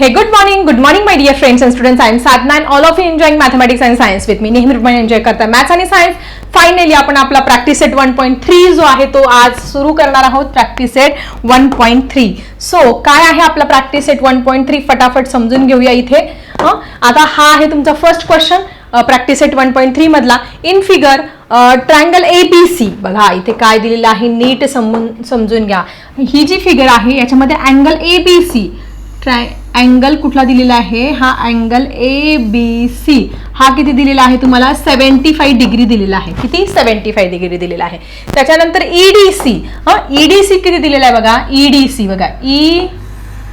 Hey, good morning, good morning, my dear friends and students. I am Sadhna and all of you enjoying mathematics and science with me. नेहमीप्रमाणे enjoy करता maths आणि science finally आपण आपला practice set one point three जो आहे तो आज सुरू करणार आहोत. Practice set one point three so काय आहे आपला practice set one point three फटाफट समजून घेऊया इथे. आता हा आहे तुमचा first question practice set one point three मधला. In figure triangle A B C बघा इथे काय दिलेलं आहे? नीट समजून समजून घ्या. ही जी फिगर आहे याच्यामध्ये angle A B C triangle कुठला दिलेला आहे? हा अँगल ए बी सी हा किती दिलेला आहे तुम्हाला? सेवन्टी फाईव्ह डिग्री दिलेला आहे. किती? सेवन्टी फाईव्ह डिग्री दिलेला आहे. त्याच्यानंतर ईडी सी हा? डी सी किती दिलेला आहे बघा? ईडी सी बघा. ई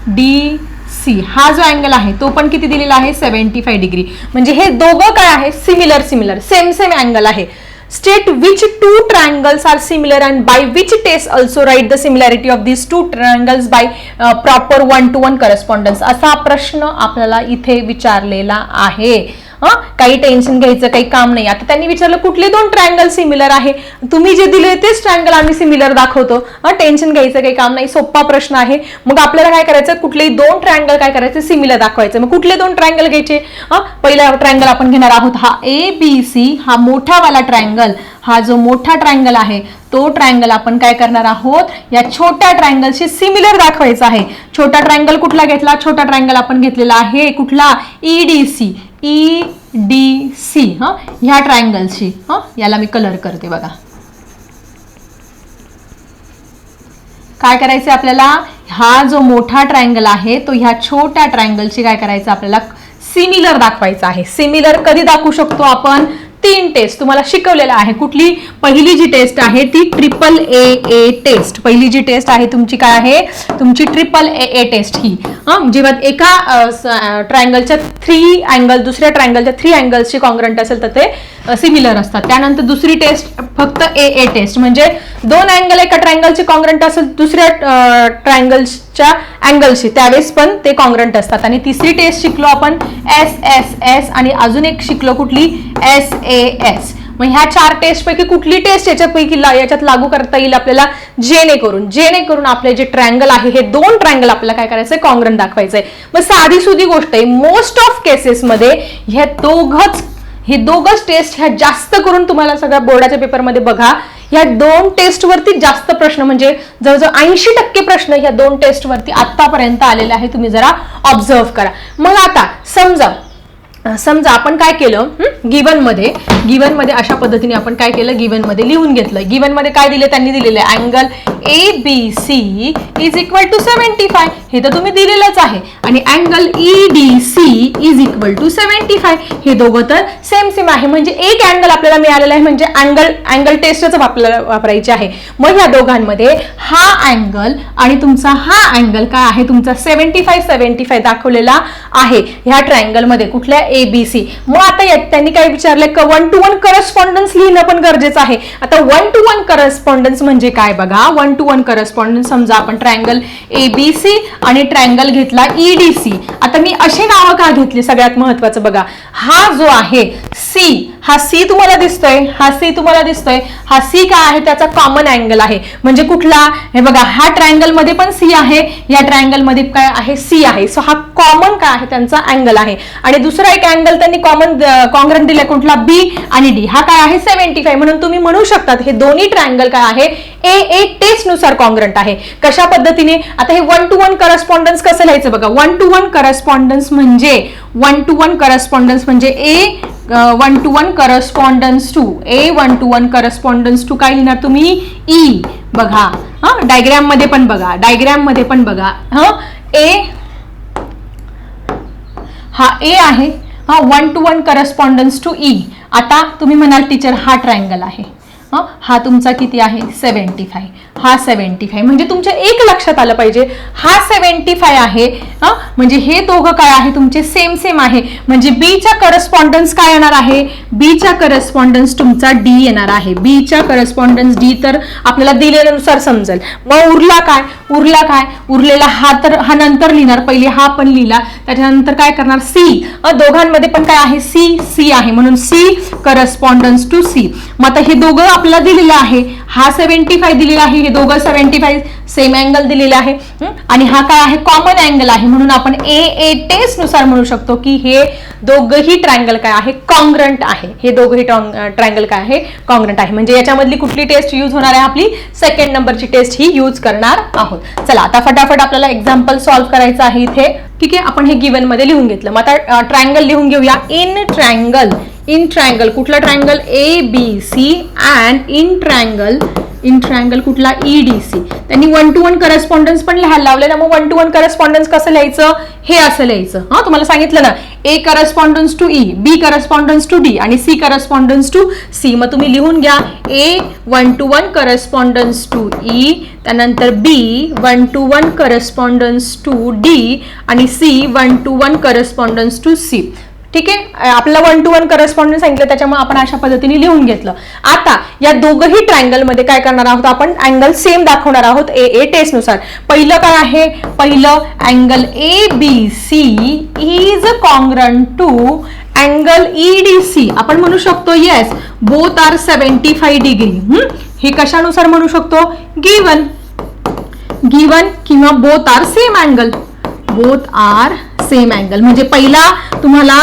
डी सी हा जो अँगल आहे तो पण किती दिलेला आहे? सेवन्टी फाय डिग्री म्हणजे हे दोघं काय आहे? Similar similar same same angle आहे. State which two triangles are similar and by which test also write the similarity of this two triangles by proper one to one correspondence असा प्रश्न आपल्याला इथे विचारलेला आहे. हं? काही टेन्शन घ्यायचं काही काम नाही. आता त्यांनी विचारलं कुठले दोन ट्रायंगल सिमिलर आहे? तुम्ही जे दिले तेच ट्रायंगल आम्ही सिमिलर दाखवतो. टेन्शन घ्यायचं काही काम नाही. सोपा प्रश्न आहे. मग आपल्याला काय करायचं? कुठलेही दोन ट्रायंगल काय करायचं? सिमिलर दाखवायचं. मग कुठले दोन ट्रायंगल घ्यायचे? हं? पहिला ट्रायंगल आपण घेणार आहोत. हा ए बी सी हा मोठावाला ट्रायंगल हा जो मोठा ट्रायंगल आहे तो ट्रायंगल आपण काय करणार आहोत? या छोट्या ट्रायंगलशी सिमिलर दाखवायचा आहे. छोटा ट्रायंगल कुठला घेतला? छोटा ट्रायंगल आपण घेतलेला आहे कुठला? E D C E D C हा? ह्या ट्रायंगलशी हा? याला मी कलर करते बघा. काय करायचं आपल्याला? हा जो मोठा ट्रायंगल आहे तो ह्या छोट्या ट्रायंगलशी काय करायचं? आपल्याला सिमिलर दाखवायचा आहे. सिमिलर कधी दाखवू शकतो आपण? तीन टेस्ट तुम्हाला शिकवलेलं आहे. कुठली? पहिली जी टेस्ट आहे ती ट्रिपल ए ए टेस्ट पहिली जी टेस्ट आहे तुमची काय आहे? तुमची ट्रिपल ए ए टेस्ट ही. हं, जेव्हा एका ट्रायंगलच्या थ्री अँगल दुसऱ्या ट्रायंगलच्या थ्री अँगल्सची कॉन्ग्रंट असेल तर ते सिमिलर असतात. त्यानंतर दुसरी टेस्ट फक्त ए ए टेस्ट म्हणजे दोन अँगल एका ट्रायंगलचे कॉन्ग्रंट असेल दुसऱ्या ट्रायंगल्सच्या अँगलशी त्यावेळेस पण ते कॉन्ग्रंट असतात. आणि तिसरी टेस्ट शिकलो आपण एस एस एस आणि अजून एक शिकलो कुठली? एस ए एस मग ह्या चार टेस्ट पैकी कुठली टेस्ट याच्यापैकी याच्यात लागू करता येईल आपल्याला? जेणेकरून जेणेकरून आपले जे ट्रँगल आहे हे दोन ट्रँगल आपल्याला काय करायचंय? कॉंग्रन दाखवायचंय. मग साधी सुधी गोष्ट आहे मोस्ट ऑफ केसेसमध्ये ह्या दोघच हे दोघच टेस्ट ह्या जास्त करून तुम्हाला सगळ्या बोर्डाच्या पेपरमध्ये बघा. ह्या दोन टेस्टवरती जास्त प्रश्न म्हणजे जवळजवळ ऐंशी टक्के प्रश्न ह्या दोन टेस्टवरती आतापर्यंत आलेले आहे तुम्ही जरा ऑब्झर्व करा. मग आता समजा समजा आपण काय केलं गिवनमध्ये गिवनमध्ये अशा पद्धतीने आपण काय केलं गिवनमध्ये लिहून घेतलं. गिवनमध्ये काय दिले? त्यांनी दिलेलं आहे angle A B C is equal to seventy five हे तर तुम्ही दिलेलंच आहे. आणि angle E D C is equal to seventy five हे दोघं तर सेम सेम आहे. म्हणजे एक अँगल आपल्याला मिळालेला आहे. म्हणजे अँगल अँगल टेस्टच आपल्याला वापरायचे आहे. मग या दोघांमध्ये हा अँगल आणि तुमचा हा अँगल काय आहे? तुमचा सेव्हन्टी फाय सेव्हन्टी फाय दाखवलेला आहे. ह्या ट्रायंगल कुठल्या एबीसी मग आता यात त्यांनी काय विचारलंय? वन टू वन करस्पॉन्डन्स लिहिणं पण गरजेचं आहे. आता वन टू वन करस्पॉन्डन्स म्हणजे काय बघा? वन टू वन करस्पॉन्डन्स समजा आपण ट्रायंगल एबीसी आणि ट्रायंगल घेतला ईडीसी आता मी असे नावं का घेतली? सगळ्यात महत्वाचं बघा. हा जो आहे सी हा सी तुम्हाला दिसतोय. हा सी तुम्हाला दिसतोय. हा सी काय आहे? त्याचा कॉमन अँगल आहे. म्हणजे कुठला? हे बघा हा ट्रायंगलमध्ये पण सी आहे. या ट्रायंगलमध्ये काय आहे? सी आहे. सो हा कॉमन काय आहे? त्यांचा अँगल आहे. आणि दुसरा एक अँगल त्यांनी कॉमन कॉन्ग्रंट दिलाय कुठला? बी आणि डी हा काय आहे? सेव्हन्टी फाईव्ह म्हणून तुम्ही म्हणू शकतात हे दोन्ही ट्रायंगल काय आहे? ए ए टेस्टनुसार कॉन्ग्रंट आहे. कशा पद्धतीने? आता हे वन टू वन करस्पॉन्डन्स कसं लिहायचं बघा? वन टू वन करस्पॉन्डन्स म्हणजे वन टू वन करस्पॉन्डन्स म्हणजे A one to one correspondence to A one to one correspondence to काय लिहिणार तुम्ही? ई बघा. हा? डायग्रॅममध्ये पण बघा. डायग्रॅममध्ये पण बघा. हा? ए हा ए आहे. हा one to one correspondence to E आता तुम्ही म्हणाल टीचर हा ट्रायंगल आहे. हा? तुमचा किती आहे? सेवन्टी फाय हा सेवन्टी फाय म्हणजे तुमच्या एक लक्षात आलं पाहिजे. हा सेवन्टी फाय आहे म्हणजे हे दोघं काय आहे? तुमचे सेम सेम आहे. म्हणजे बीच्या करस्पॉन्डन्स काय येणार आहे? बीच्या करस्पॉन्डन्स तुमचा डी येणार आहे. बीच्या करस्पॉन्डन्स डी तर आपल्याला दिलेल्यानुसार समजेल. मग उरला काय? उरला काय? उरलेला हा तर हा नंतर लिहिणार. पहिले हा पण लिहिला. त्याच्यानंतर काय करणार? सी दोघांमध्ये पण काय आहे? सी सी आहे. म्हणून सी करस्पॉन्डन्स टू सी मग आता हे दोघं आपला दिलेला आहे. हा सेव्हन्टी फाय दिलेला आहे हे दोघं सेव्हन्टी फाय सेम अँगल दिलेला आहे. आणि हा काय आहे? कॉमन अँगल आहे. म्हणून आपण ए ए टेस्टनुसार म्हणू शकतो की हे दोघंही ट्रायंगल काय आहे? कॉंग्रंट आहे. हे दोघंही ट्रायंगल काय आहे? कॉंग्रंट आहे. म्हणजे याच्यामधली कुठली टेस्ट यूज होणार आहे? आपली सेकंड नंबरची टेस्ट ही यूज करणार आहोत. चला आता फटाफट आपल्याला एक्झाम्पल सॉल्व्ह करायचं आहे इथे. ठीक आहे? आपण हे गिवनमध्ये लिहून घेतलं. मग आता ट्रायंगल लिहून घेऊया. इन ट्रायंगल इन ट्रायंगल कुठला triangle A B C and in triangle in triangle कुठला ई डी सी त्यांनी वन टू वन करस्पॉन्डन्स पण लिहायला लावले ना मग वन टू वन करस्पॉन्डन्स कसं लिहायचं? हे असं लिहायचं. हा तुम्हाला सांगितलं ना A correspondence to E B correspondence to D आणि सी करस्पॉन्डन्स टू सी मग तुम्ही लिहून घ्या A one to one correspondence to E त्यानंतर B one to one correspondence to D आणि C one to one correspondence to C ठीक आहे? आपल्याला वन टू वन करस्पॉन्डन्स सांगितलं त्याच्यामुळे आपण अशा पद्धतीने लिहून घेतलं. आता या दोघही ट्रायंगलमध्ये काय करणार आहोत आपण? अँगल सेम दाखवणार आहोत ए ए टेस्टनुसार. पहिलं काय आहे? पहिलं angle A B C is congruent to angle E D C आपण म्हणू शकतो yes both are seventy five degree हे कशानुसार म्हणू शकतो? गिवन गिवन किंवा both are same angle both are same angle म्हणजे पहिला तुम्हाला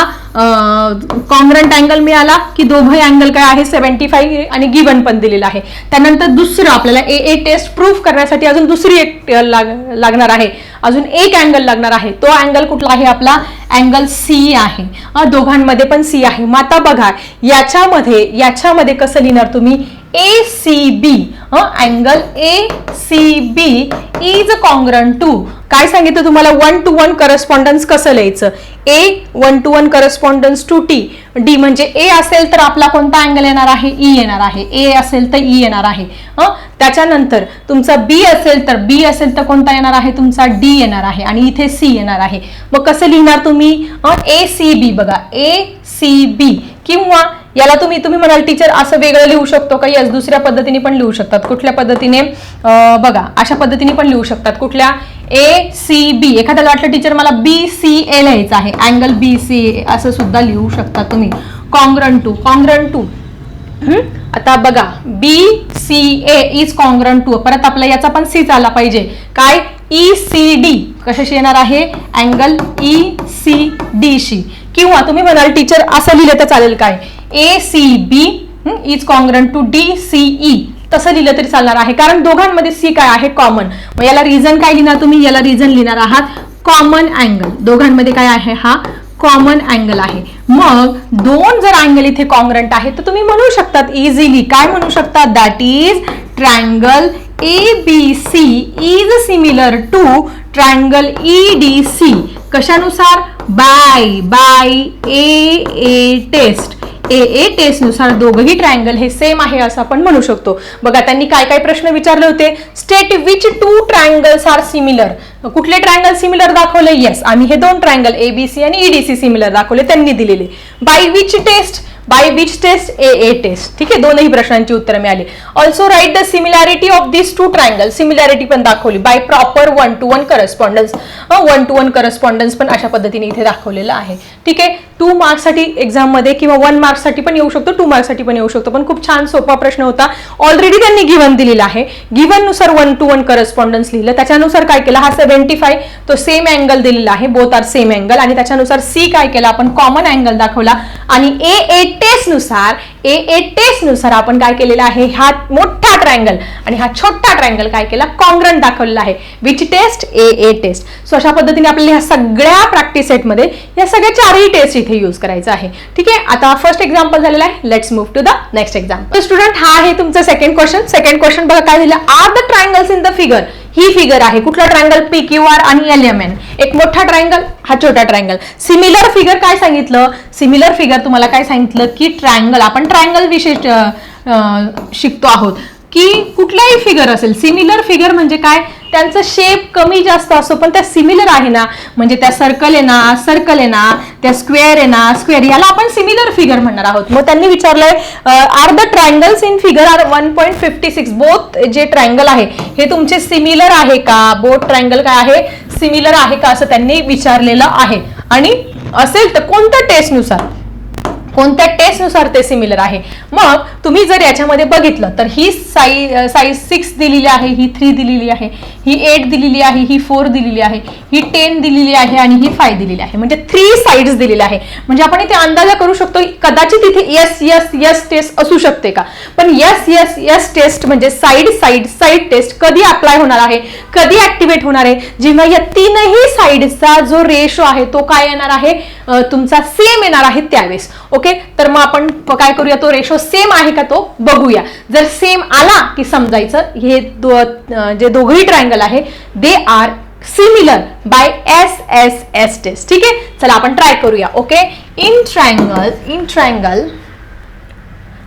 कॉंग्रंट अँगल मिळाला की दोघे अँगल काय आहे? सेव्हन्टी फाईव्ह आणि गिवन पण दिलेला आहे. त्यानंतर दुसरं आपल्याला ए ए टेस्ट प्रूफ करण्यासाठी अजून दुसरी एक लाग- लागणार आहे. अजून एक अँगल लागणार आहे. तो अँगल कुठला आहे? आपला अँगल सी आहे. दोघांमध्ये पण सी आहे. मग आता बघा याच्यामध्ये याच्यामध्ये कसं लिहिणार तुम्ही? A C B angle A C B is congruent to काय सांगितलं तुम्हाला? वन टू वन करस्पॉन्डन्स कसं लिहायचं? A one to one correspondence to T D म्हणजे ए असेल तर आपला कोणता अँगल येणार आहे? ई येणार आहे. ए असेल तर ई येणार आहे. हं? त्याच्यानंतर तुमचा बी असेल तर बी असेल तर कोणता येणार आहे? तुमचा डी येणार आहे आणि इथे सी येणार आहे. मग कसं लिहिणार तुम्ही? ए सी बी बघा. ए सी बी किंवा याला तुम्ही तुम्ही म्हणाल टीचर असं वेगळं लिहू शकतो का? यस दुसऱ्या पद्धतीने पण लिहू शकतात. कुठल्या पद्धतीने? बघा अशा पद्धतीने पण लिहू शकतात. कुठल्या? ए सी बी एखाद्याला वाटलं टीचर मला बी सी ए लिहायचं आहे. अँगल बी सी ए असं सुद्धा लिहू शकता तुम्ही. कॉंग्रन टू कॉंग्रन टू आता बघा B C A is congruent to परत आपला याचा पण सी आला पाहिजे. काय? ई सी डी कशाशी येणार आहे? अँगल ई सी डी शी. किंवा तुम्ही म्हणाल टीचर असं लिहिलं तर चालेल काय? A C B is congruent to D C E तसं लिहिलं तरी चालणार आहे. कारण दोघांमध्ये सी काय आहे? कॉमन मग याला रिझन काय लिहिणार तुम्ही? याला रिझन लिहिणार आहात कॉमन अँगल दोघांमध्ये काय आहे? हा कॉमन अँगल आहे. मग दोन जर अँगल इथे कॉंग्रंट आहे तर तुम्ही म्हणू शकतात इझिली काय म्हणू शकतात? That is triangle A B C is similar to triangle E D C कशानुसार? By by A A test A A टेस्टनुसार दोघंही ट्रायंगल हे सेम आहे असं आपण म्हणू शकतो. बघा त्यांनी काय काय प्रश्न विचारले होते? State which two triangles are similar कुठले ट्रायंगल सिमिलर दाखवले? येस आम्ही हे दोन ट्रायंगल एबीसी आणि ईडीसी सिमिलर दाखवले त्यांनी दिलेले. By which test by which test A A test ठीक आहे? दोनही प्रश्नांची उत्तरं मिळाली. Also write the similarity of this two triangle similarity पण दाखवली. By proper one to one correspondence one to one correspondence पण अशा पद्धतीने इथे दाखवलेलं आहे. ठीक आहे? टू मार्क्ससाठी एक्झाममध्ये किंवा वन मार्क्ससाठी पण येऊ शकतो. टू मार्क्ससाठी पण येऊ शकतो. पण खूप छान सोपा प्रश्न होता. ऑलरेडी त्यांनी गिवन दिलेला आहे. गिव्हननुसार वन टू वन करस्पॉन्डन्स लिहिलं. त्याच्यानुसार काय केलं? हा सेव्हन्टी फाय तो सेम अँगल दिलेला आहे. बोथ आर सेम अँगल आणि त्याच्यानुसार सी काय केला? आपण कॉमन अँगल दाखवला. आणि ए एट टेस्टनुसार ए ए टेस्टनुसार आपण काय केलेलं आहे? हा मोठा ट्रायंगल आणि हा छोटा ट्रायंगल काय केला? कॉंग्रंट दाखवलेला आहे. Which test A A test so अशा पद्धतीने आपल्याला ह्या सगळ्या प्रॅक्टिस सेटमध्ये या सगळ्या चारही टेस्ट इथे यूज करायचं आहे. ठीक आहे? आता फर्स्ट एक्झाम्पल झालेला आहे. Let's move to the next example student हा आहे तुमचं सेकंड क्वेश्चन सेकंड क्वेश्चन बघा काय दिलं are the triangles in the figure he figure आहे. कुठला ट्रायंगल पी क्यू आर आणि एल एम एन एक मोठा ट्रायंगल हा छोटा ट्रायंगल सिमिलर फिगर काय सांगितलं? सिमिलर फिगर तुम्हाला काय सांगितलं? की ट्रायंगल आपण ट्रायंगल विशेष शिकतो आहोत. की कुठलाही फिगर असेल सिमिलर फिगर म्हणजे काय? त्यांचं शेप कमी जास्त असतो पण त्या सिमिलर आहे ना. म्हणजे त्या सर्कल आहे ना सर्कल आहे ना त्या स्क्वेअर आहे ना स्क्वेअर याला आपण सिमिलर फिगर म्हणणार आहोत. मग त्यांनी विचारलंय are the triangles in figure are one point fifty six both जे ट्रायंगल आहे हे तुमचे सिमिलर आहे का? बोथ ट्रायंगल काय आहे? सिमिलर आहे का? असं त्यांनी विचारलेलं आहे. आणि असेल तर कोणत्या टेस्टनुसार कोणत्या टेस्टनुसार ते सिमिलर आहे. मग तुम्ही जर याच्यामध्ये बघितलं तर ही साई साईज सिक्स दिलेली आहे ही थ्री दिलेली आहे ही एट दिलेली आहे ही फोर दिलेली आहे ही टेन दिलेली आहे आणि ही फाय दिलेली आहे. म्हणजे थ्री साईड्स दिलेल्या आहे. म्हणजे आपण इथे अंदाजा करू शकतो कदाचित इथे यस यस यस टेस्ट असू शकते का? पण यस यस यस टेस्ट म्हणजे साईड साईड साईड टेस्ट कधी अप्लाय होणार आहे? कधी ऍक्टिव्हेट होणार आहे? जेव्हा या तीनही साईडचा जो रेशो आहे तो काय येणार आहे? तुमचा सेम येणार आहे त्यावेळेस. ओके तर मग आपण काय करूया? तो रेशो सेम आहे का तो बघूया. जर सेम आला की समजायचं हे दो- जे दोघही ट्रायंगल आहे they are similar by S S S test ठीक आहे? चला आपण ट्राय करूया. Okay in triangle in triangle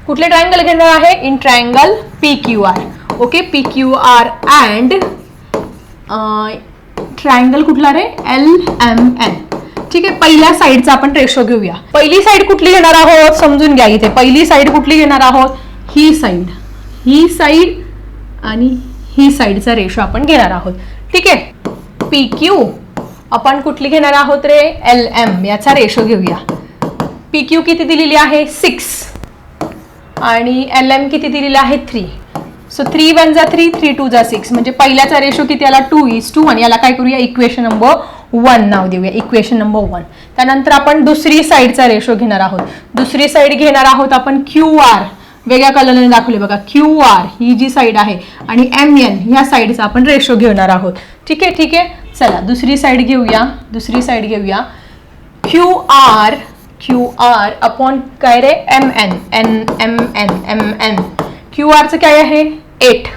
कुठले ट्रायंगल घेणार आहे? In triangle P Q R okay P Q R and triangle कुठला रे? एल एम एन ठीक आहे पहिल्या साईडचा आपण रेशो घेऊया. पहिली साईड कुठली घेणार आहोत? समजून घ्या इथे. पहिली साईड कुठली घेणार आहोत? ही साईड. ही साईड आणि ही साईडचा रेशो आपण घेणार आहोत. ठीक आहे? पी क्यू आपण कुठली घेणार आहोत रे? एल एम याचा रेशो घेऊया. पी क्यू किती दिलेली आहे? सिक्स आणि एल एम किती दिलेला आहे? थ्री सो थ्री वन जा थ्री थ्री टू जा सिक्स म्हणजे पहिल्याचा रेशो किती? आला टू इज टू आणि याला काय करूया? इक्वेशन नंबर वन नाव देऊया इक्वेशन नंबर वन त्यानंतर आपण दुसरी साईडचा रेशो घेणार आहोत. दुसरी साईड घेणार आहोत आपण क्यू आर वेगळ्या कलरने दाखवले बघा क्यू आर ही जी साईड आहे आणि एम एन ह्या साईडचा आपण रेशो घेणार आहोत. ठीक आहे ठीक आहे? चला दुसरी साईड घेऊया दुसरी साईड घेऊया. Q R Q R upon काय रे? M N N M N M N Q आरचं काय आहे? एट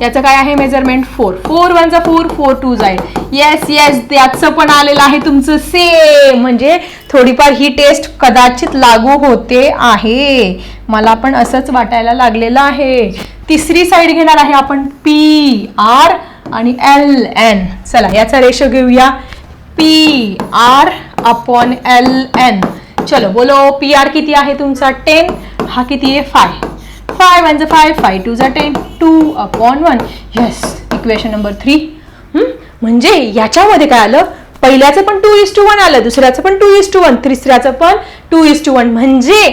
याचं काय आहे मेजरमेंट फोर फोर वनचा फोर फोर टू जाईल. येस येस त्याचं पण आलेलं आहे तुमचं सेम म्हणजे थोडीफार ही टेस्ट कदाचित लागू होते आहे. मला पण असंच वाटायला लागलेलं आहे. तिसरी साईड घेणार आहे आपण पी आर आणि एल एन चला याचा रेशो घेऊया. P R upon L N चलो बोलो पी आर किती आहे तुमचा? टेन हा किती आहे? Five five one five five two जा ten two upon one yes equation number three म्हणजे याच्यामध्ये काय आलं? पहिल्याचं पण टू इज टू वन आलं दुसऱ्याचं पण टू इज टू वन तिसऱ्याचं पण टू इज टू वन म्हणजे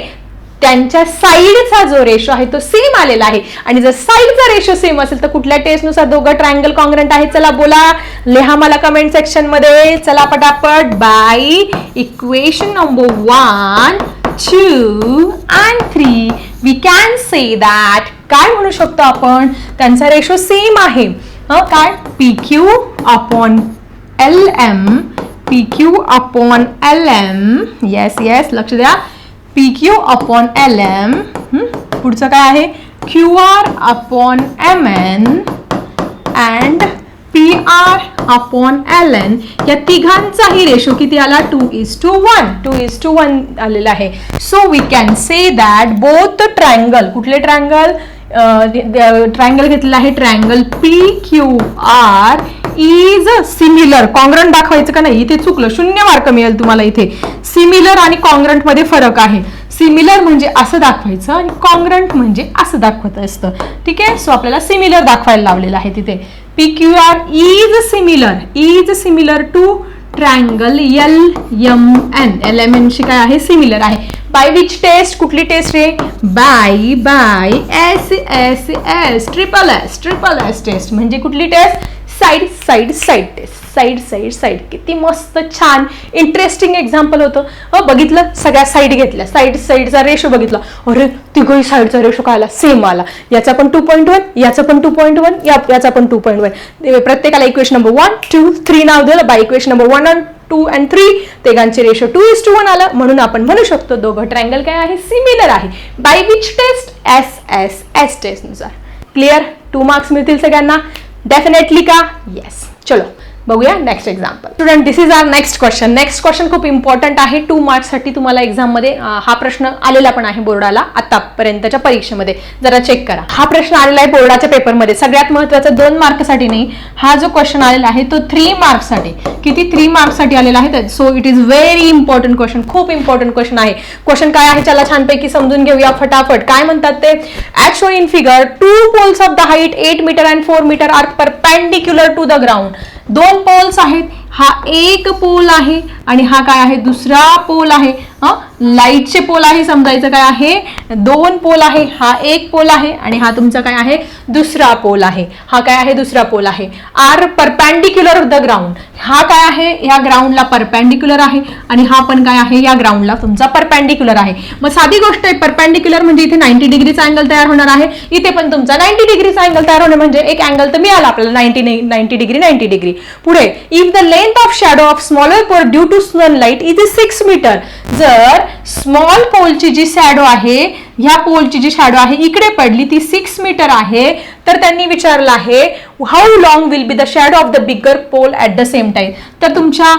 त्यांच्या साईडचा जो रेशो आहे तो सेम आलेला आहे. आणि जर साईडचा रेशो सेम असेल तर कुठल्या टेस्टनुसार दोघं ट्रायंगल कॉन्ग्रंट आहे चला बोला. लिहा मला कमेंट सेक्शनमध्ये चला पटापट. By equation number one two and three we can say that काय म्हणू शकतो आपण? त्यांचा रेशो सेम आहे. काय? P Q upon L M P Q upon L M yes yes लक्ष द्या. P Q upon L M पुढचं काय आहे? Q R upon M N upon L N या तिघांचाही रेशो किती आला? Two is two one two is two one आलेला आहे. So we can say that both triangle कुठले ट्रँगल ट्रायंगल घेतलेला आहे triangle P Q R is similar congruent दाखवायचं का नाही? इथे चुकलं. शून्य मार्क मिळेल तुम्हाला इथे. सिमिलर आणि कॉंग्रंटमध्ये फरक आहे. सिमिलर म्हणजे असं दाखवायचं आणि कॉंग्रंट म्हणजे असं दाखवत असतं. ठीक आहे? सो आपल्याला सिमिलर दाखवायला लावलेलं आहे तिथे. P Q R is similar is similar to triangle L M N L M N काय आहे? सिमिलर आहे. बाय विच टेस्ट कुठली test ray? By by S S S triple S triple S test म्हणजे कुठली test side side side test side side side. किती मस्त छान interesting example होतं. अ बघितलं? सगळ्या साईड घेतल्या. साईड साईडचा रेशो बघितला. अरे तिघही साईडचा रेशो काय आला सेम आला. याचा पण टू पॉईंट वन याचा पण टू पॉईंट वन याचा पण टू पॉईंट वन प्रत्येकाला equation number one two three नाव दिलं by equation number one and two and three तेघांचे ratio two is two one आलं. म्हणून आपण म्हणू शकतो दोघं ट्रँगल काय आहे? सिमिलर आहे. By which test S S S टेस्टनुसार clear two marks मिळतील सगळ्यांना? डेफिनेटली का? येस चलो. बघूया next example student this is our next question next question खूप इम्पॉर्टंट आहे. टू मार्क्ससाठी तुम्हाला एक्झाममध्ये हा प्रश्न आलेला पण आहे बोर्डाला आतापर्यंतच्या परीक्षेमध्ये. जरा चेक करा. हा प्रश्न आलेला आहे बोर्डाच्या पेपरमध्ये सगळ्यात महत्त्वाचा दोन मार्कसाठी नाही हा जो क्वेश्चन आलेला आहे तो थ्री मार्क्ससाठी किती थ्री मार्क्ससाठी आलेला आहे? So it is very important question खूप इम्पॉर्टंट क्वेश्चन आहे. क्वेश्चन काय आहे त्याला छानपैकी समजून घेऊया फटाफट. काय म्हणतात ते? At show in figure two poles of the height eight metre and four metre are perpendicular to the ground दोन पोल्स आहेत. हा एक पोल आहे आणि हा काय आहे? दुसरा पोल आहे. लाईटचे पोल आहे समजायचं काय आहे? दोन पोल आहे हा एक पोल आहे आणि हा तुमचा काय आहे? दुसरा पोल आहे. हा काय आहे? दुसरा पोल आहे. आर परपॅन्डिक्युलर द ग्राउंड हा काय आहे? या ग्राउंडला परपॅन्डिक्युलर आहे आणि हा पण काय आहे? या ग्राउंडला तुमचा परपॅन्डिक्युलर आहे. मग साधी गोष्ट आहे परपॅन्डिक्युलर म्हणजे इथे नाईन्टी डिग्रीचा अँगल तयार होणार आहे. इथे पण तुमचा नाईन्टी डिग्रीचा अँगल तयार होणे म्हणजे एक अँगल तर मिळाला आपल्याला. Ninety ninety degree ninety degree पुढे if the length of shadow of smaller pole due to sunlight is is six metre जर तर स्मॉल पोलची जी शॅडो आहे ह्या पोलची जी शॅडो आहे इकडे पडली ती सिक्स मीटर आहे. तर त्यांनी विचारलं आहे how long will be the shadow of the bigger pole at the same time तर तुमच्या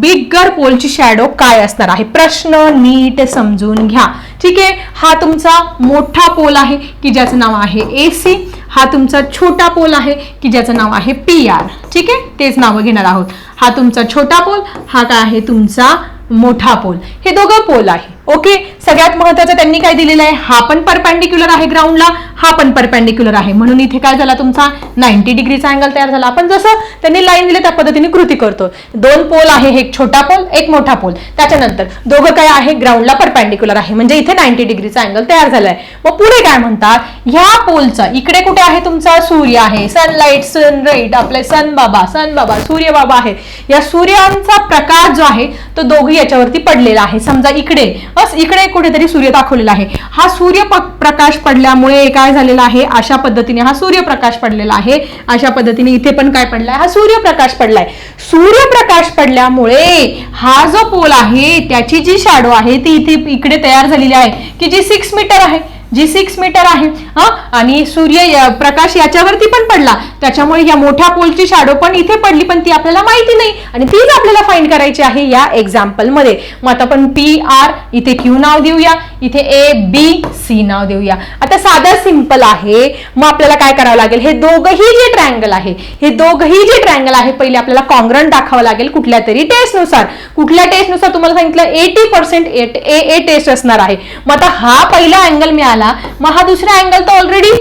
बिगर पोलची शॅडो काय असणार आहे? प्रश्न नीट समजून घ्या. ठीक आहे? हा तुमचा मोठा पोल आहे की ज्याचं नाव आहे ए सी हा तुमचा छोटा पोल आहे की ज्याचं नाव आहे पी आर ठीक आहे? तेच नावं घेणार आहोत. हा तुमचा छोटा पोल हा काय आहे? तुमचा मोठा पोल. हे दोघं पोल आहे. ओके सगळ्यात महत्वाचं त्यांनी काय दिलेलं आहे? हा पण परपॅन्डिक्युलर आहे ग्राउंडला हा पण परपॅन्डिक्युलर आहे. म्हणून इथे काय झाला तुमचा? नाईन्टी डिग्रीचा अँगल तयार झाला. आपण जसं त्यांनी लाईन दिली त्या पद्धतीने कृती करतो दोन पोल आहे एक छोटा पोल एक मोठा पोल त्याच्यानंतर दोघं काय आहे? ग्राउंडला परपॅन्डिक्युलर आहे. म्हणजे इथे नाईन्टी डिग्रीचा अँगल तयार झाला आहे मग पुढे काय म्हणतात? ह्या पोलचा इकडे कुठे आहे तुमचा? सूर्य आहे. सनलाईट सनराईट आपले सन बाबा सन बाबा सूर्य बाबा आहे. या सूर्यांचा प्रकाश जो आहे तो दोघी याच्यावरती पडलेला आहे. समजा इकडे. बस इकडे कुठेतरी सूर्य दाखवलेला आहे. हा सूर्य प्रकाश पडल्यामुळे काय झालेला आहे? अशा पद्धतीने हा सूर्यप्रकाश पडलेला आहे. अशा पद्धतीने इथे पण काय पडलाय? हा सूर्यप्रकाश पडलाय. सूर्यप्रकाश पडल्यामुळे हा जो पोल आहे त्याची जी शाडो आहे ती इथे इकडे तयार झालेली आहे की जी सिक्स मीटर आहे. जी सिक्स मीटर आहे हा? आणि सूर्य प्रकाश याच्यावरती पण पडला. त्याच्यामुळे या मोठ्या पोलची शॅडो पण इथे पडली पण ती आपल्याला माहिती नाही. आणि तीच आपल्याला फाईंड करायची आहे या एक्झाम्पलमध्ये मग आता आपण पी आर इथे क्यू नाव देऊया. इथे ए बी सी नाव देऊया. आता साधं सिंपल आहे. मग आपल्याला काय करावं लागेल? हे दोघही जे ट्रायंगल आहे हे दोघही जे ट्रायंगल आहे पहिले आपल्याला कॉंग्रंट दाखवावं लागेल कुठल्या तरी टेस्टनुसार कुठल्या टेस्टनुसार तुम्हाला सांगितलं eighty percent A A test असणार आहे. मग आता हा पहिला अँगल मिळाला मग हा दुसरा अँगल तर ऑलरेडी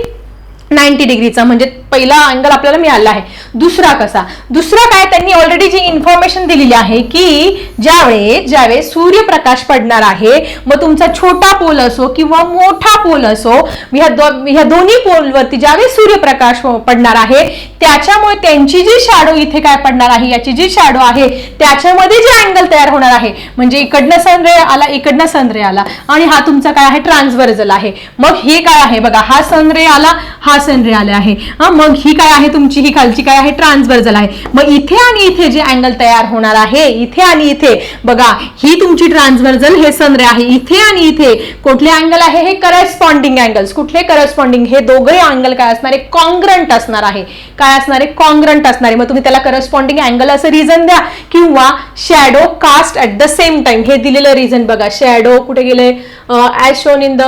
नाईन्टी डिग्रीचा म्हणजे पहिला अँगल आपल्याला मिळाला आहे. दुसरा कसा? दुसरा काय? त्यांनी ऑलरेडी जी इन्फॉर्मेशन दिलेली आहे की ज्यावेळेस ज्यावेळेस सूर्यप्रकाश पडणार आहे मग तुमचा छोटा पोल असो किंवा मोठा पोल असो ह्या दो ह्या दोन्ही पोलवरती ज्यावेळेस सूर्यप्रकाश पडणार आहे त्याच्यामुळे त्यांची जी शॅडो इथे काय पडणार आहे याची जी शॅडो आहे त्याच्यामध्ये जे अँगल तयार होणार आहे म्हणजे इकडनं सनरे आला इकडनं सनरे आला आणि हा तुमचा काय आहे? ट्रान्सव्हर्जल आहे. मग हे काय आहे? बघा हा सनरे आला हा सनरे आले आहे. हा, मग ही काय आहे तुमची? ही खालची काय आहे? ट्रान्सव्हर्जल आहे. मग इथे आणि इथे जे अँगल तयार होणार आहे इथे आणि इथे बघा ही तुमची ट्रान्सव्हर्जल हे सनरे आहे. इथे आणि इथे कुठले अँगल आहे? हे करस्पॉन्डिंग अँगल्स कुठले करस्पॉन्डिंग हे दोघे अँगल काय असणारे? कॉन्ग्रंट असणार आहे. काय असणार? आहे कॉन्ग्रंट असणारे. मग तुम्ही त्याला करस्पॉन्डिंग अँगल असं रिझन द्या. किंवा shadow cast at the same time हे दिलेलं रिझन बघा. शॅडो कुठे गेले as shown in the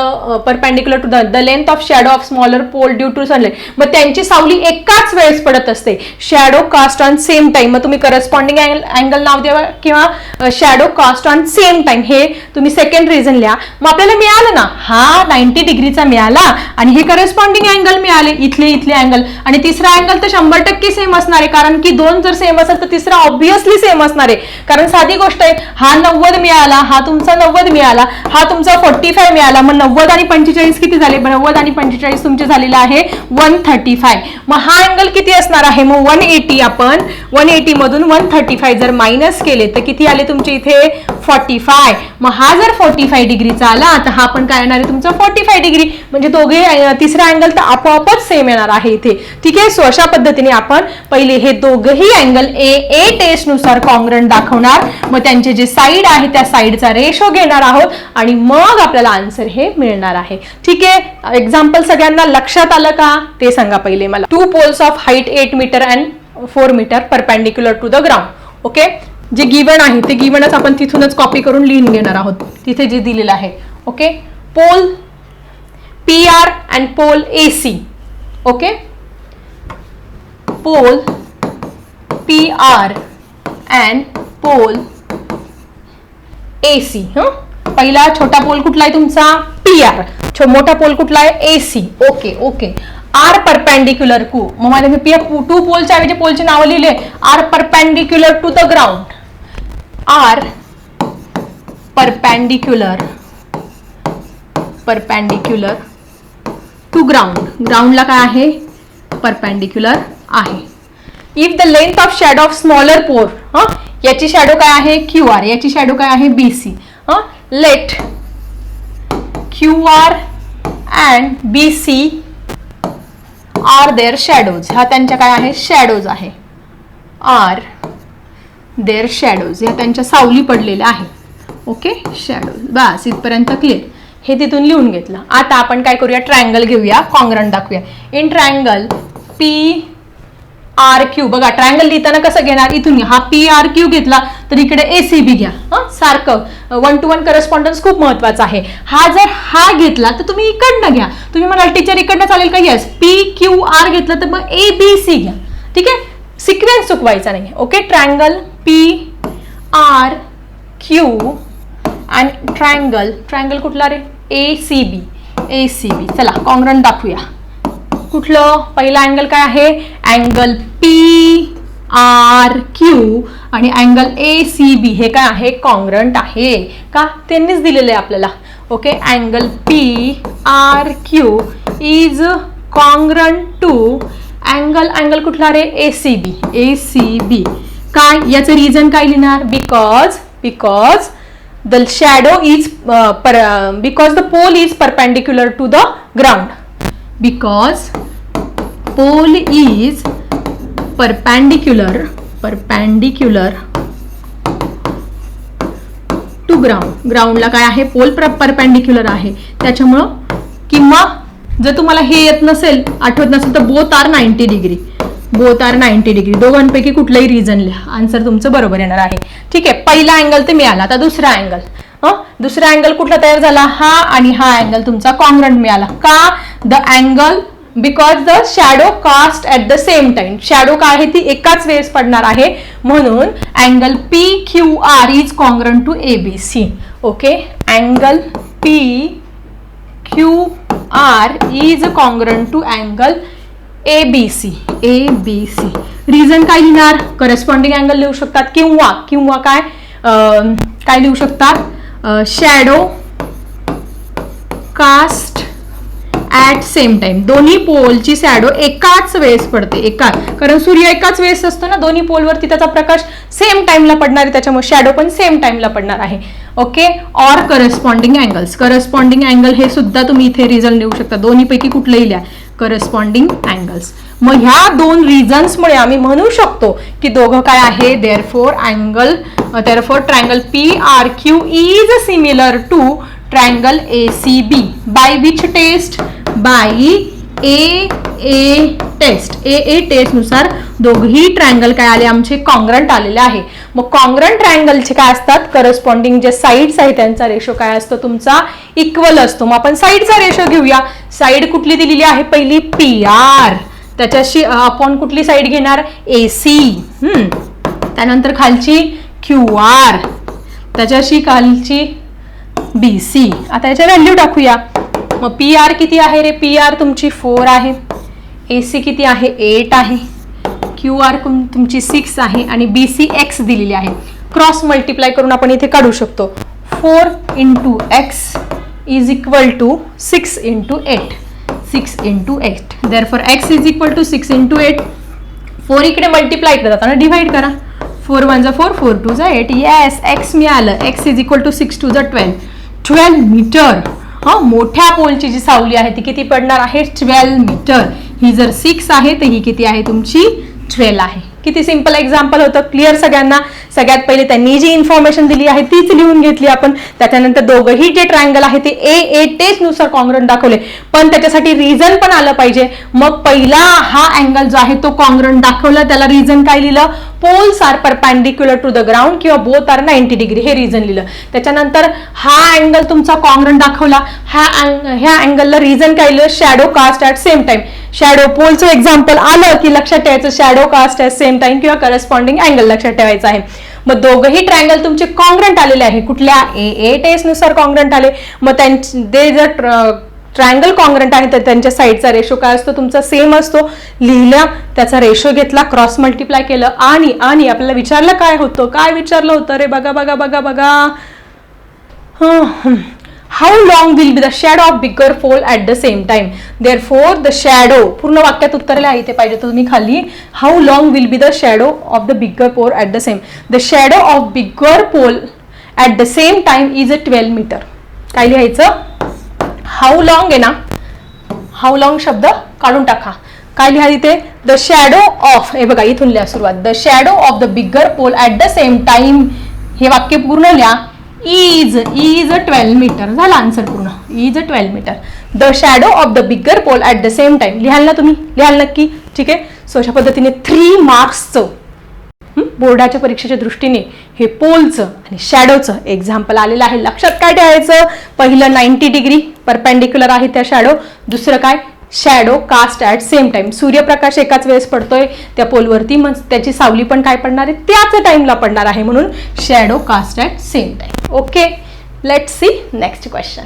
perpendicular to the the length of shadow of smaller pole due to sunlight मग त्यांची सावली एकाच वेळेस पडत असते. Shadow cast on same time मग तुम्ही करस्पॉन्डिंग अँगल नाव द्यावा किंवा shadow cast on same time हे तुम्ही सेकंड रिझन लिहा. मग आपल्याला मिळालं ना? हा नाईन्टी डिग्रीचा मिळाला. आणि हे करस्पॉन्डिंग अँगल मिळाले. इथले इथले अँगल आणि तिसरा अँगल तर शंभर टक्के सेम असणार आहे. कारण की दोन जर सेम असेल तर तिसरा ऑब्व्हियसली सेम असणार आहे. कारण साधी गोष्ट आहे. हा नव्वद मिळाला. हा तुमचा नव्वद मिळाला. हा तुमचा फोर्टी फाय मिळाला. मग नव्वद आणि पंचेचाळीस किती झाले? नव्वद आणि पंचेचाळीस तुमचे झालेला आहे वन थर्टी फाय मग हा अँगल किती असणार आहे? मग वन एटी आपण वन एटी मधून वन थर्टी फाय जर मायनस केले तर किती आले तुमचे इथे? फॉर्टी फाय मग हा जर फोर्टी फाय डिग्रीचा आला तर हा पण काय येणार आहे? तुमचा फोर्टी फाय डिग्री म्हणजे दोघे तिसरा अँगल तर आपोआपच सेम येणार आहे इथे. ठीक आहे? सो अशा पद्धतीने आपण पहिले हे दोघही अँगल ए ए टेस्टनुसार कॉंग्रंट दाखवणार. मग त्यांचे जे साईड आहे त्या साईडचा रेशो घेणार आहोत. आणि मग आपल्याला आन्सर हे मिळणार आहे. ठीक आहे? एक्झाम्पल सगळ्यांना लक्षात आलं का? ते सांगा पहिले मला. Two poles of height eight metre and four metre perpendicular to the ground okay जे गिवन आहे ते गिवनच आपण तिथूनच कॉपी करून लिहून घेणार आहोत. तिथे जे दिलेलं आहे. Okay pole P R and pole A C okay pole P R and pole A C पहिला छोटा पोल कुठला आहे तुमचा? पी आर मोठा पोल कुठला आहे? A C okay okay are perpendicular कू मग माझ्या मी टू पोलच्या ऐवजी पोलचे नाव लिहिले. Are perpendicular to the ground are perpendicular perpendicular to ground ग्राउंडला काय आहे? परपॅन्डिक्युलर आहे. If the length of shadow of smaller pole हा याची शॅडो काय आहे? क्यू आर याची शॅडो काय आहे? बी सी हां let Q R and B C are their shadows हा त्यांच्या काय आहे? शॅडोज आहे. आर देअर शॅडोज या त्यांच्या सावली पडलेल्या आहेत. ओके? शॅडोज. बस इथपर्यंत क्लिअर हे तिथून लिहून घेतलं. आता आपण काय करूया? ट्रायंगल घेऊया. कॉंग्रन दाखवूया. In triangle P R Q बघा ट्रायंगल लिहिताना कसं घेणार? इथून हा पी आर क्यू घेतला तर इकडे ए सी बी घ्या. हं? सारखं. वन टू वन करस्पॉन्डन्स खूप महत्त्वाचा आहे. हा जर हा घेतला तर तुम्ही इकडनं घ्या. तुम्ही म्हणाल टीचर इकडनं चालेल का? येस पी क्यू आर घेतलं तर मग ए बी सी घ्या. ठीक आहे? सिक्वेन्स चुकवायचा नाही okay? Triangle P R Q आणि ट्रायंगल ट्रायंगल कुठला रे? A C B A C B चला कॉंग्रंट दाखवूया. कुठलं? पहिला अँगल काय आहे? अँगल पी आर क्यू आणि अँगल ए सी बी हे काय आहे? कॉंग्रंट आहे. का? त्यांनीच दिलेलं आहे आपल्याला. Okay angle P R Q is congruent to angle angle कुठला रे? A C B A C B काय? याचं रिझन काय लिहिणार? Because because the shadow is because the pole is perpendicular to the ground because pole is perpendicular perpendicular to ground ग्राउंडला काय आहे? Pole perpendicular आहे. त्याच्यामुळं किंवा जर तुम्हाला हे येत नसेल आठवत नसेल तर both are ninety degree both are ninety degree. दोघांपैकी कुठलंही रिझन लिहा. आन्सर तुमचं बरोबर येणार आहे. ठीक आहे पहिला अँगल ते मिळाला आता दुसरा अँगल दुसरा अँगल कुठला तयार झाला? हा आणि हा अँगल तुमचा कॉंग्रंट मिळाला. का? The angle because the shadow cast at the same time shadow काय आहे? ती एकाच वेळेस पडणार आहे. म्हणून angle P Q R is congruent to A B C okay angle P Q R is congruent to angle A B C A B C reason काय लिहिणार? करस्पॉन्डिंग अँगल लिहू शकतात किंवा किंवा काय? काय लिहू शकतात? Shadow cast at same time दोन्ही पोलची शॅडो एकाच वेळेस पडते. एका कारण सूर्य एकाच वेळेस असतो ना दोन्ही पोलवरती त्याचा प्रकाश सेम टाइमला पडणार आहे. त्याच्यामुळे शॅडो पण सेम टाइमला पडणार आहे. Okay or corresponding angles corresponding angle हे सुद्धा तुम्ही इथे रिझन लिहू शकता. दोन्हीपैकी कुठलंही लिहा. करस्पॉन्डिंग अँगल्स मग ह्या दोन रिझन्समुळे आम्ही म्हणू शकतो की दोघं काय आहे? Therefore angle therefore triangle P R Q is similar to triangle A C B by which test by A A test A A टेस्टनुसार दोघही ट्रायंगल काय आले? आमचे कॉंग्रंट आलेले आहे. मग कॉंग्रंट ट्रायंगलचे काय असतात? करस्पॉन्डिंग जे साईड्स आहे त्यांचा रेशो काय असतो? तुमचा इक्वल असतो. मग आपण साईडचा रेशो घेऊया. साईड कुठली दिलेली आहे? पहिली पी आर त्याच्याशी आपण कुठली साईड घेणार? ए सी त्यानंतर खालची क्यू आर त्याच्याशी खालची बी सी आता याच्या व्हॅल्यू टाकूया. मग पी आर किती आहे रे? पी आर तुमची फोर आहे. ए सी किती आहे? एट आहे. क्यू आर तुमची सिक्स आहे आणि बी सी एक्स दिलेली आहे. क्रॉस मल्टिप्लाय करून आपण इथे काढू शकतो. Four into X is equal to six into eight six into eight therefore X is equal to six into eight four इकडे मल्टिप्लाय करत जाताना डिवाइड करा. फोर वन जा फोर फोर टू जा एट येस एक्स मिळालं. X is equal to six two जा twelve twelve metre हा मोठ्या पोलची जी सावली आहे ती किती पडणार आहे? Twelve metre. ही जर सिक्स आहे तर ही किती आहे? तुमची ट्वेल्व आहे. किती सिंपल एक्झाम्पल होतं? क्लिअर सगळ्यांना? सगळ्यात पहिले त्यांनी जी इन्फॉर्मेशन दिली आहे तीच लिहून घेतली आपण. त्याच्यानंतर दोघंही जे ट्रायंगल आहे ते ए ए टेस्टनुसार कॉंग्रंट दाखवले. पण त्याच्यासाठी रिझन पण आलं पाहिजे. मग पहिला हा अँगल जो आहे तो कॉंग्रंट दाखवला. त्याला रिझन काय लिहिलं? Poles are perpendicular to the ground किंवा बोथ आर नाईन्टी डिग्री हे रिझन लिहिलं. त्याच्यानंतर हा अँगल तुमचा कॉंग्रंट दाखवला. हा अँग- ह्या अँगलला रिझन काय लिहिलं? Shadow cast at same time shadow पोलचं example आलं की लक्षात ठेवायचं shadow cast at same time किंवा करस्पॉन्डिंग अँगल लक्षात ठेवायचं आहे. मग दोघंही ट्रायंगल तुमचे कॉंग्रंट आलेले आहे. कुठल्या ए ए टेस्टनुसार कॉंग्रंट आले. मग त्यांचे ते जर ट्रायंगल कॉन्ग्रंट आणि त्यांच्या साईडचा रेशो काय असतो? तुमचा सेम असतो. लिहिला त्याचा रेशो घेतला क्रॉस मल्टिप्लाय केलं आणि आणि आपल्याला विचारलं काय होतं? काय विचारलं होतं? रे बघा बघा बघा बघा. How long will be the shadow of bigger pole at the same time therefore the shadow पूर्ण वाक्यात उत्तरले आहे ते पाहिजे तर तुम्ही खाली. How long will be the shadow of the bigger pole at the same the shadow of bigger pole at the same time is a twelve metre काय लिहायचं? हाऊ लॉंग आहे ना? हाऊ लॉंग शब्द काढून टाका. काय लिहा इथे? द शॅडो ऑफ हे बघा इथून लिहा सुरुवात. The shadow of the bigger pole at the same time हे वाक्य पूर्ण लिहा. Is is a twelve metre झाला आन्सर पूर्ण. Is a twelve metre the shadow of the bigger pole at the same time लिहाल ना तुम्ही? लिहाल नक्की. ठीक आहे? सो अशा पद्धतीने थ्री मार्क्सचं बोर्डाच्या परीक्षेच्या दृष्टीने हे पोलचं आणि शॅडोचं एक्झाम्पल आलेलं आहे. लक्षात काय ठेवायचं? पहिलं नाईन्टी डिग्री परपेंडिक्युलर आहे त्या शॅडो दुसरं काय? Shadow cast at same time सूर्यप्रकाश एकाच वेळेस पडतोय त्या पोलवरती मग त्याची सावली पण काय पडणार आहे? त्याच टाईमला पडणार आहे म्हणून shadow cast at same time okay let see next question